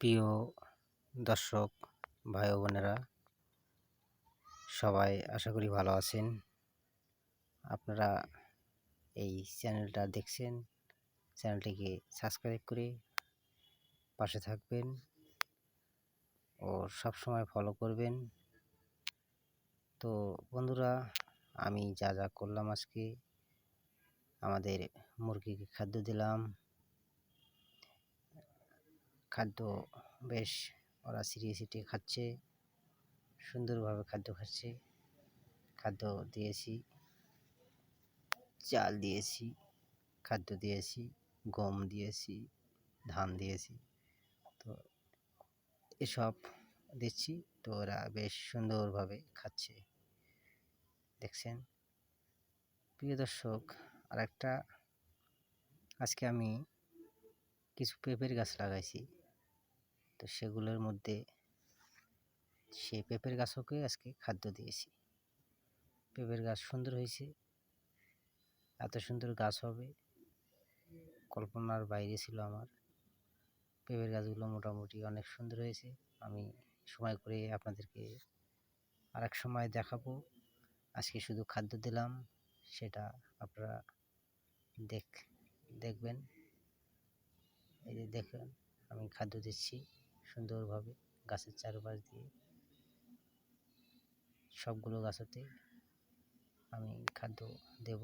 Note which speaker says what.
Speaker 1: প্রিয় দর্শক ভাই বোনেরা সবাই আশা করি ভালো আছেন। আপনারা এই চ্যানেলটা দেখছেন, চ্যানেলটিকে সাবস্ক্রাইব করে পাশে থাকবেন ও সব সময় ফলো করবেন। তো বন্ধুরা, আমি যা যা করলাম আজকে, আমাদের মুরগিকে খাদ্য দিলাম। খাদ্য বেশ ওরা ছিটিয়ে খাচ্ছে, সুন্দরভাবে খাদ্য খাচ্ছে। খাদ্য দিয়েছি, চাল দিয়েছি, খাদ্য দিয়েছি, গম দিয়েছি, ধান দিয়েছি। তো এসব দিচ্ছি, তো ওরা বেশ সুন্দরভাবে খাচ্ছে। দেখছেন? প্রিয় দর্শক আর একটা আজকে আমি কিছু পেঁপের গাছ লাগাইছি। তো সেগুলোর মধ্যে সেই পেঁপের গাছকে আজকে খাদ্য দিয়েছি। পেঁপের গাছ সুন্দর হয়েছে। এত সুন্দর গাছ হবে, কল্পনার বাইরে ছিল আমার। পেঁপের গাছগুলো মোটামুটি অনেক সুন্দর হয়েছে। আমি সময় করে আপনাদেরকে আরেক সময় দেখাবো। আজকে শুধু খাদ্য দিলাম, সেটা আপনারা দেখ, দেখবেন। এই যে দেখেন, আমি খাদ্য দিচ্ছি। সুন্দরভাবে গাছের চারপাশ দিয়ে সবগুলো গাছেতে আমি খাদ্য দেব।